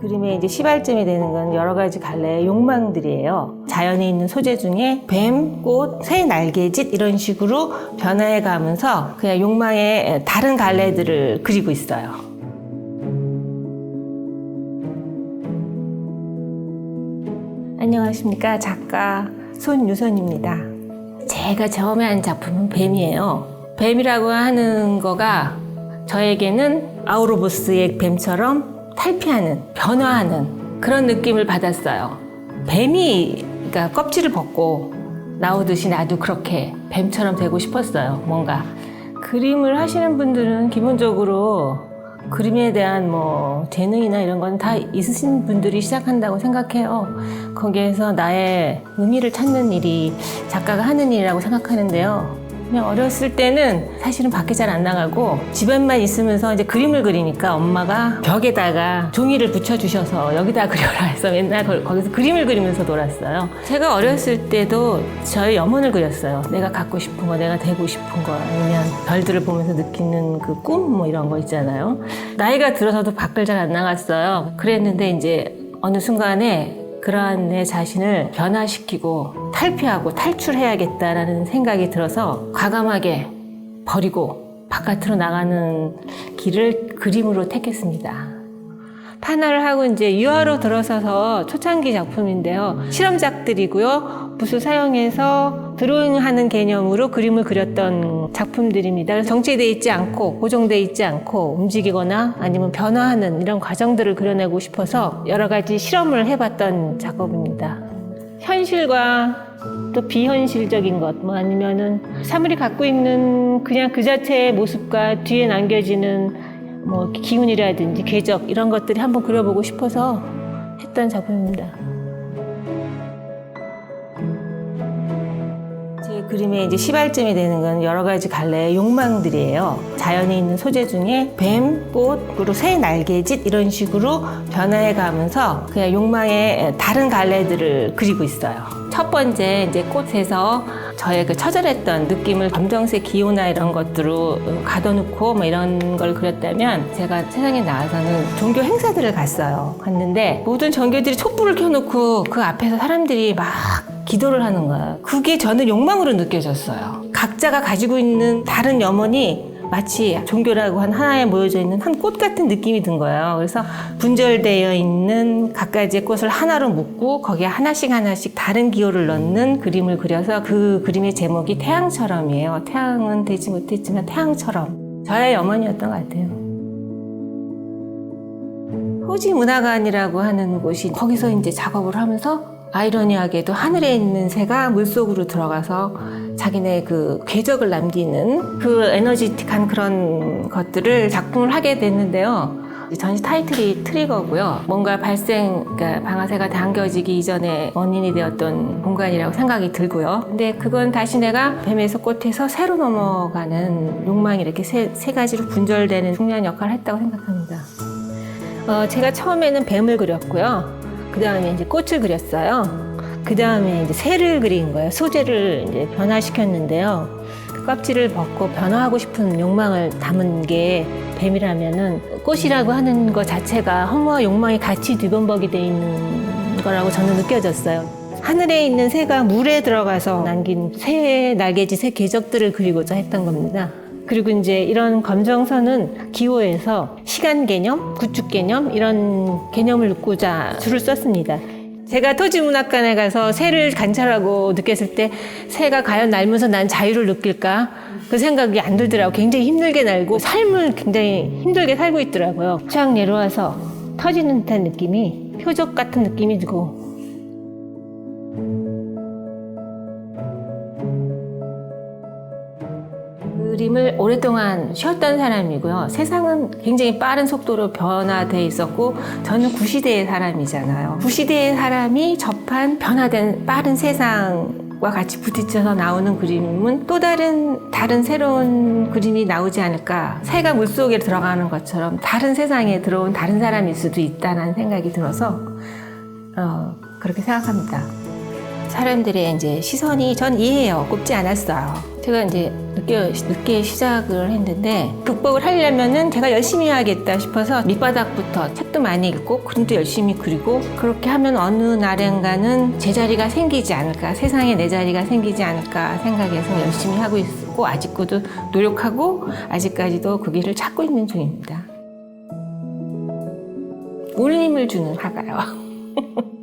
그림의 이제 시발점이 되는 건 여러 가지 갈래의 욕망들이에요. 자연에 있는 소재 중에 뱀, 꽃, 새 날개짓 이런 식으로 변화해 가면서 그냥 욕망의 다른 갈래들을 그리고 있어요. 안녕하십니까. 작가 손유선입니다. 제가 처음에 한 작품은 뱀이에요. 뱀이라고 하는 거가 저에게는 아우로보스의 뱀처럼 탈피하는, 변화하는 그런 느낌을 받았어요. 뱀이 그러니까 껍질을 벗고 나오듯이 나도 그렇게 뱀처럼 되고 싶었어요. 뭔가 그림을 하시는 분들은 기본적으로 그림에 대한 뭐 재능이나 이런 건 다 있으신 분들이 시작한다고 생각해요. 거기에서 나의 의미를 찾는 일이 작가가 하는 일이라고 생각하는데요. 그냥 어렸을 때는 사실은 밖에 잘 안 나가고 집안만 있으면서 이제 그림을 그리니까 엄마가 벽에다가 종이를 붙여주셔서 여기다 그려라 해서 맨날 거- 거기서 그림을 그리면서 놀았어요. 제가 어렸을 때도 저의 염원을 그렸어요. 내가 갖고 싶은 거, 내가 되고 싶은 거, 아니면 별들을 보면서 느끼는 그 꿈 뭐 이런 거 있잖아요. 나이가 들어서도 밖을 잘 안 나갔어요. 그랬는데 이제 어느 순간에 그러한 내 자신을 변화시키고 탈피하고 탈출해야겠다라는 생각이 들어서 과감하게 버리고 바깥으로 나가는 길을 그림으로 택했습니다. 판화를 하고 이제 유화로 들어서서 초창기 작품인데요. 실험작들이고요. 붓을 사용해서 드로잉하는 개념으로 그림을 그렸던 작품들입니다. 정체되어 있지 않고 고정되어 있지 않고 움직이거나 아니면 변화하는 이런 과정들을 그려내고 싶어서 여러 가지 실험을 해봤던 작업입니다. 현실과 또 비현실적인 것, 뭐 아니면은 사물이 갖고 있는 그냥 그 자체의 모습과 뒤에 남겨지는 뭐 기운이라든지 궤적 이런 것들이 한번 그려보고 싶어서 했던 작품입니다. 제 그림의 이제 시발점이 되는 건 여러 가지 갈래의 욕망들이에요. 자연에 있는 소재 중에 뱀, 꽃, 그리고 새 날개짓 이런 식으로 변화해 가면서 그냥 욕망의 다른 갈래들을 그리고 있어요. 첫 번째 이제 꽃에서 저의 그 처절했던 느낌을 검정색 기호나 이런 것들로 가둬놓고 뭐 이런 걸 그렸다면 제가 세상에 나와서는 종교 행사들을 갔어요. 갔는데 모든 종교들이 촛불을 켜놓고 그 앞에서 사람들이 막 기도를 하는 거야. 그게 저는 욕망으로 느껴졌어요. 각자가 가지고 있는 다른 염원이 마치 종교라고 한 하나에 모여져 있는 한 꽃 같은 느낌이 든 거예요. 그래서 분절되어 있는 각가지의 꽃을 하나로 묶고 거기에 하나씩 하나씩 다른 기호를 넣는 그림을 그려서 그 그림의 제목이 태양처럼이에요. 태양은 되지 못했지만 태양처럼. 저의 염원이었던 것 같아요. 호지 문화관이라고 하는 곳이 거기서 이제 작업을 하면서 아이러니하게도 하늘에 있는 새가 물속으로 들어가서 자기네 그 궤적을 남기는 그 에너지틱한 그런 것들을 작품을 하게 됐는데요. 전시 타이틀이 트리거고요. 뭔가 발생, 그러니까 방아쇠가 당겨지기 이전에 원인이 되었던 공간이라고 생각이 들고요. 근데 그건 다시 내가 뱀에서 꽃에서 새로 넘어가는 욕망이 이렇게 세, 세 가지로 분절되는 중요한 역할을 했다고 생각합니다. 어, 제가 처음에는 뱀을 그렸고요. 그 다음에 이제 꽃을 그렸어요. 그 다음에 이제 새를 그린 거예요. 소재를 이제 변화시켰는데요. 그 껍질을 벗고 변화하고 싶은 욕망을 담은 게 뱀이라면은 꽃이라고 하는 것 자체가 허무와 욕망이 같이 뒤범벅이 돼 있는 거라고 저는 느껴졌어요. 하늘에 있는 새가 물에 들어가서 남긴 새의 날개짓, 새 궤적들을 그리고자 했던 겁니다. 그리고 이제 이런 검정선은 기호에서 시간 개념, 구축 개념 이런 개념을 넣고자 줄을 썼습니다. 제가 토지문학관에 가서 새를 관찰하고 느꼈을 때 새가 과연 날면서 난 자유를 느낄까? 그 생각이 안 들더라고요. 굉장히 힘들게 날고 삶을 굉장히 힘들게 살고 있더라고요. 쫙 내려와서 터지는 듯한 느낌이 표적 같은 느낌이 들고 그림을 오랫동안 쉬었던 사람이고요. 세상은 굉장히 빠른 속도로 변화돼 있었고 저는 구시대의 사람이잖아요. 구시대의 사람이 접한 변화된 빠른 세상 과 같이 부딪혀서 나오는 그림은 또 다른 다른 새로운 그림이 나오지 않을까. 새가 물속에 들어가는 것처럼 다른 세상에 들어온 다른 사람일 수도 있다는 생각이 들어서 어, 그렇게 생각합니다. 사람들의 이제 시선이 전 이해해요. 꼽지 않았어요. 제가 이제 늦게, 늦게 시작을 했는데 극복을 하려면은 제가 열심히 해야겠다 싶어서 밑바닥부터 책도 많이 읽고 그림도 열심히 그리고 그렇게 하면 어느 날엔가는 제 자리가 생기지 않을까 세상에 내 자리가 생기지 않을까 생각해서 열심히 하고 있고 아직도 노력하고 아직까지도 그 길을 찾고 있는 중입니다. 울림을 주는 화가요.